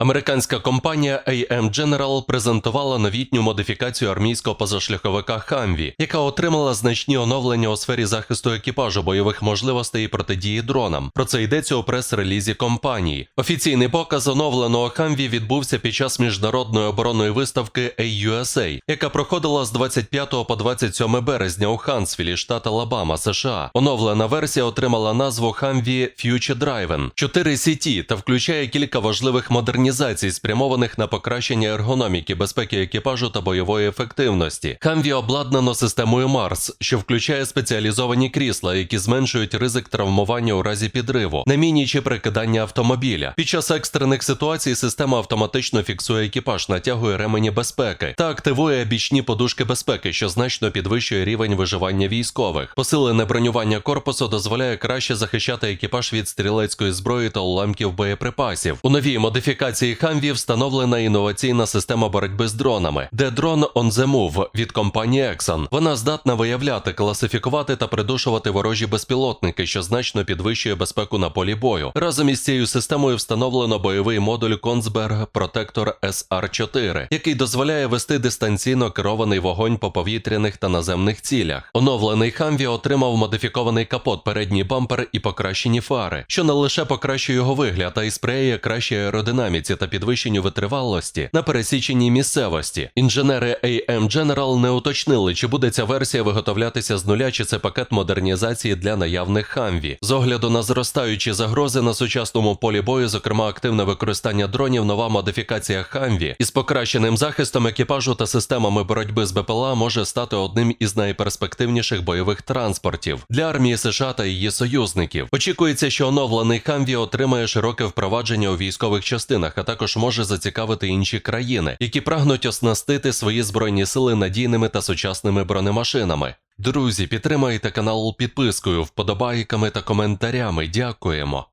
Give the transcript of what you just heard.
Американська компанія AM General презентувала новітню модифікацію армійського позашляховика Хамві, яка отримала значні оновлення у сфері захисту екіпажу бойових можливостей і протидії дронам. Про це йдеться у прес-релізі компанії. Офіційний показ оновленого Хамві відбувся під час міжнародної оборонної виставки AUSA, яка проходила з 25 по 27 березня у Хансвілі, штат Алабама, США. Оновлена версія отримала назву Humvee Future Driven 4 CT та включає кілька важливих модернізацій, спрямованих на покращення ергономіки, безпеки екіпажу та бойової ефективності. Humvee обладнано системою Mars, що включає спеціалізовані крісла, які зменшують ризик травмування у разі підриву, намінні чи прикидання автомобіля. Під час екстрених ситуацій система автоматично фіксує екіпаж, натягує ремені безпеки та активує бічні подушки безпеки, що значно підвищує рівень виживання військових. Посилене бронювання корпусу дозволяє краще захищати екіпаж від стрілецької зброї та уламків боєприпасів. У новій модифікації Хамві встановлена інноваційна система боротьби з дронами, де дрон on the move від компанії Exxon. Вона здатна виявляти, класифікувати та придушувати ворожі безпілотники, що значно підвищує безпеку на полі бою. Разом із цією системою встановлено бойовий модуль Kongsberg Protector SR4, який дозволяє вести дистанційно керований вогонь по повітряних та наземних цілях. Оновлений Хамві отримав модифікований капот, передній бампер і покращені фари, що не лише покращує його вигляд, а й сприяє кращій аеродинаміці та підвищенню витривалості на пересіченій місцевості. Інженери AM General не уточнили, чи буде ця версія виготовлятися з нуля, чи це пакет модернізації для наявних Хамві. З огляду на зростаючі загрози на сучасному полі бою, зокрема активне використання дронів, нова модифікація Хамві із покращеним захистом екіпажу та системами боротьби з БПЛА може стати одним із найперспективніших бойових транспортів для армії США та її союзників. Очікується, що оновлений Хамві отримає широке впровадження у військових частинах, а також може зацікавити інші країни, які прагнуть оснастити свої збройні сили надійними та сучасними бронемашинами. Друзі, підтримайте канал підпискою, вподобайками та коментарями. Дякуємо.